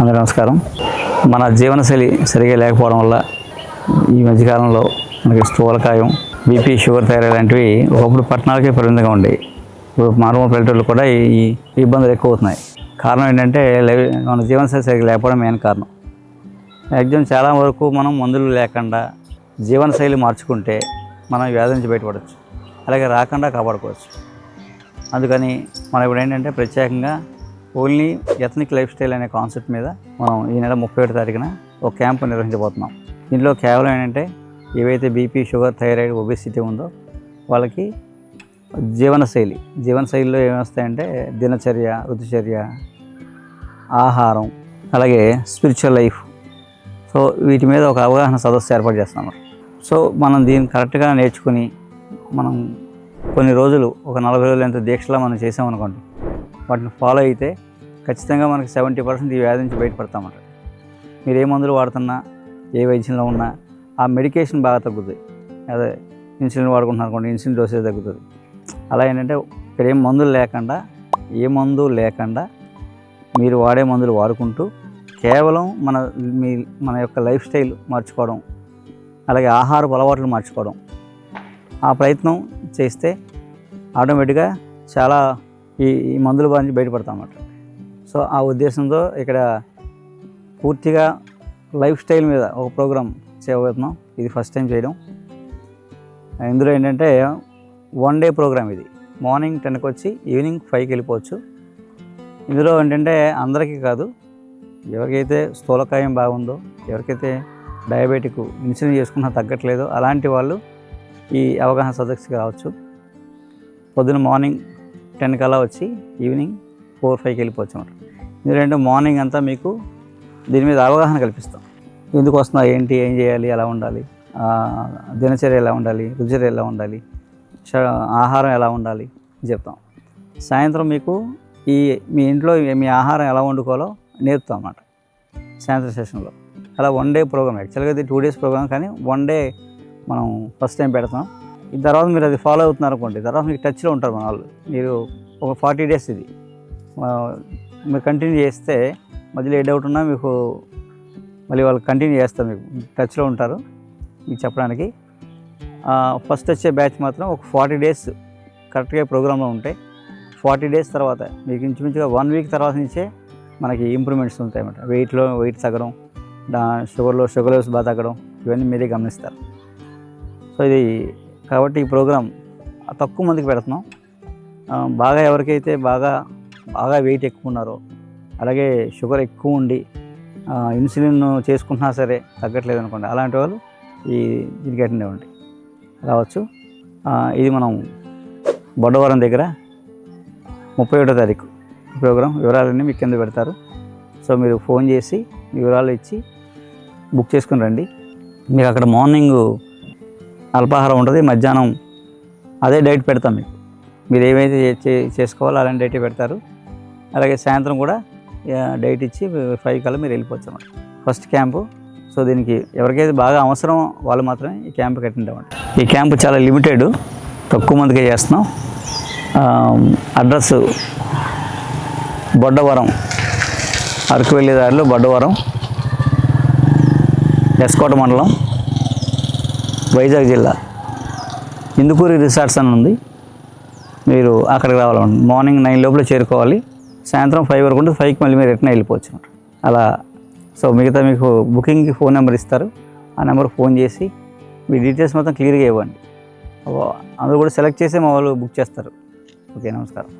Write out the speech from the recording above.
అందరూ నమస్కారం. మన జీవనశైలి సరిగా లేకపోవడం వల్ల ఈ మధ్యకాలంలో మనకి స్థూలకాయం బీపీ షుగర్ థైరాయిడ్ లాంటివి ఒకప్పుడు పట్టణాలకే పరిమితంగా ఉండేవి. ఇప్పుడు మారుమూల పల్లెటూళ్ళు కూడా ఈ ఇబ్బందులు ఎక్కువ అవుతున్నాయి కారణం ఏంటంటే మన జీవనశైలి సరిగా లేకపోవడం మెయిన్ కారణం. మ్యాక్సిమం చాలా వరకు మనం మందులు లేకుండా జీవనశైలి మార్చుకుంటే మనం వ్యాధి నుంచి బయటపడవచ్చు అలాగే రాకుండా కాపాడుకోవచ్చు. అందుకని మనం ఇప్పుడు ఏంటంటే ప్రత్యేకంగా ఓన్లీ ఎథనిక్ లైఫ్ స్టైల్ అనే కాన్సెప్ట్ మీద మనం ఈ నెల ముప్పై ఏడు తారీఖున ఒక క్యాంప్ నిర్వహించబోతున్నాం. దీంట్లో కేవలం ఏంటంటే ఏవైతే బీపీ షుగర్ థైరాయిడ్ ఒబెసిటీ ఉందో వాళ్ళకి జీవనశైలి జీవనశైలిలో ఏమొస్తాయంటే దినచర్య ఋతుచర్య ఆహారం అలాగే స్పిరిచువల్ లైఫ్. సో వీటి మీద ఒక అవగాహన సదస్సు ఏర్పాటు చేస్తున్నాం సో మనం దీన్ని కరెక్ట్గా నేర్చుకుని మనం కొన్ని రోజులు ఒక నలభై రోజులు ఎంత దీక్షలా మనం చేసామనుకోండి వాటిని ఫాలో అయితే ఖచ్చితంగా మనకి సెవెంటీ పర్సెంట్ ఈ వ్యాధి నుంచి బయటపడతామట. మీరు ఏ మందులు వాడుతున్నా ఏ వైద్యంలో ఉన్నా ఆ మెడికేషన్ బాగా తగ్గుతుంది అదే ఇన్సులిన్ వాడుకుంటున్నారు అనుకోండి ఇన్సులిన్ డోసేజ్ తగ్గుతుంది. అలా ఏంటంటే ఇక్కడ ఏం మందులు లేకుండా ఏ మందు లేకుండా మీరు వాడే మందులు వాడుకుంటూ కేవలం మన మీ మన యొక్క లైఫ్ స్టైల్ మార్చుకోవడం అలాగే ఆహారపు అలవాట్లు మార్చుకోవడం. ఆ ప్రయత్నం చేస్తే ఆటోమేటిక్గా చాలా ఈ ఈ మందుల నుంచి బయటపడతాం అన్నమాట. సో ఆ ఉద్దేశంతో ఇక్కడ పూర్తిగా లైఫ్ స్టైల్ మీద ఒక ప్రోగ్రామ్ చేయబోతున్నాం. ఇది ఫస్ట్ టైం చేయడం. ఇందులో ఏంటంటే వన్ డే ప్రోగ్రామ్ ఇది. మార్నింగ్ టెన్కి వచ్చి ఈవినింగ్ ఫైవ్కి వెళ్ళిపోవచ్చు. ఇందులో ఏంటంటే అందరికీ కాదు ఎవరికైతే స్థూలకాయం బాగుందో ఎవరికైతే డయాబెటిక్ ఇన్సులిన్ చేసుకున్నా తగ్గట్లేదో అలాంటి వాళ్ళు ఈ అవగాహన సదస్సుకి రావచ్చు. పొద్దున మార్నింగ్ టెన్ కల్లా వచ్చి ఈవినింగ్ ఫోర్ ఫైవ్కి వెళ్ళిపోవచ్చు అన్నమాట. ఎందుకంటే మార్నింగ్ అంతా మీకు దీని మీద అవగాహన కల్పిస్తాం. ఎందుకు వస్తున్నా ఏంటి ఏం చేయాలి ఎలా ఉండాలి దినచర్య ఎలా ఉండాలి రుచిచర్య ఎలా ఉండాలి ఆహారం ఎలా ఉండాలి చెప్తాం. సాయంత్రం మీకు ఈ మీ ఇంట్లో మీ ఆహారం ఎలా వండుకోవాలో నేర్పుతాం అన్నమాట. సాయంత్రం సెషన్లో. అలా వన్ డే ప్రోగ్రామ్ యాక్చువల్గా ఇది టూ డేస్ ప్రోగ్రామ్ కానీ వన్ డే మనం ఫస్ట్ టైం పెడతాం. ఈ తర్వాత మీరు అది ఫాలో అవుతున్నారు అనుకోండి తర్వాత మీకు టచ్లో ఉంటారు మన వాళ్ళు. మీరు ఒక ఫార్టీ డేస్ ఇది. మీరు కంటిన్యూ చేస్తే మధ్యలో ఏ డౌట్ ఉన్నా మీకు మళ్ళీ వాళ్ళు కంటిన్యూ చేస్తారు మీకు. టచ్లో ఉంటారు మీకు చెప్పడానికి. ఫస్ట్ వచ్చే బ్యాచ్ మాత్రం ఒక ఫార్టీ డేస్ కరెక్ట్గా ప్రోగ్రాంలో ఉంటాయి ఫార్టీ డేస్ తర్వాత మీకు ఇంచుమించుగా వన్ వీక్ తర్వాత నుంచే మనకి ఇంప్రూవ్మెంట్స్ ఉంటాయి అన్నమాట. వెయిట్లో వెయిట్ తగ్గడం దా షుగర్లో షుగర్ లెవెల్స్ బాగా తగ్గడం ఇవన్నీ మీరే గమనిస్తారు. సో ఇది కాబట్టి ఈ ప్రోగ్రాం తక్కువ మందికి పెడుతున్నాం. బాగా ఎవరికైతే బాగా బాగా వెయిట్ ఎక్కువ ఉన్నారో అలాగే షుగర్ ఎక్కువ ఉండి ఇన్సులిన్ చేసుకున్నా సరే తగ్గట్లేదు అనుకోండి అలాంటి వాళ్ళు ఈ దీనికి అటెండ్ అవ్వండి. రావచ్చు. ఇది మనం బొడ్డవరం దగ్గర ముప్పై ఒకటో తారీఖు ప్రోగ్రాం. వివరాలన్నీ మీకు కింద పెడతారు. సో మీరు ఫోన్ చేసి వివరాలు ఇచ్చి బుక్ చేసుకుని రండి. మీకు అక్కడ మార్నింగ్ అల్పాహారం ఉంటుంది మధ్యాహ్నం అదే డైట్ పెడతాం మీకు మీరు ఏమైతే చే- చేసుకోవాలో అలాంటి డైట్ పెడతారు. అలాగే సాయంత్రం కూడా డైట్ ఇచ్చి ఫైవ్ కల్లా మీరు వెళ్ళిపోవచ్చు అన్నమాట. First camp. సో దీనికి ఎవరికైతే బాగా అవసరం వాళ్ళు మాత్రమే ఈ క్యాంప్ అటెండ్ ఈ క్యాంపు చాలా లిమిటెడ్ తక్కువ మందికే చేస్తున్నాం. అడ్రస్ బొడ్డవరం అరకు వెళ్ళే దారిలో బొడ్డవరం ఎస్కోట మండలం. వైజాగ్ జిల్లా. ఇందుకూరి రిసార్ట్స్ అని ఉంది. మీరు అక్కడికి రావాలండి మార్నింగ్ నైన్ లోపల చేరుకోవాలి. సాయంత్రం ఫైవ్ వరకు ఉంటే ఫైవ్కి మళ్ళీ మీరు రిటర్న్ వెళ్ళిపోవచ్చు అలా సో మిగతా మీకు బుకింగ్కి ఫోన్ నెంబర్ ఇస్తారు. ఆ నెంబర్ ఫోన్ చేసి మీ డీటెయిల్స్ మొత్తం క్లియర్గా ఇవ్వండి. అందులో కూడా సెలెక్ట్ చేసి మా వాళ్ళు బుక్ చేస్తారు. ఓకే నమస్కారం.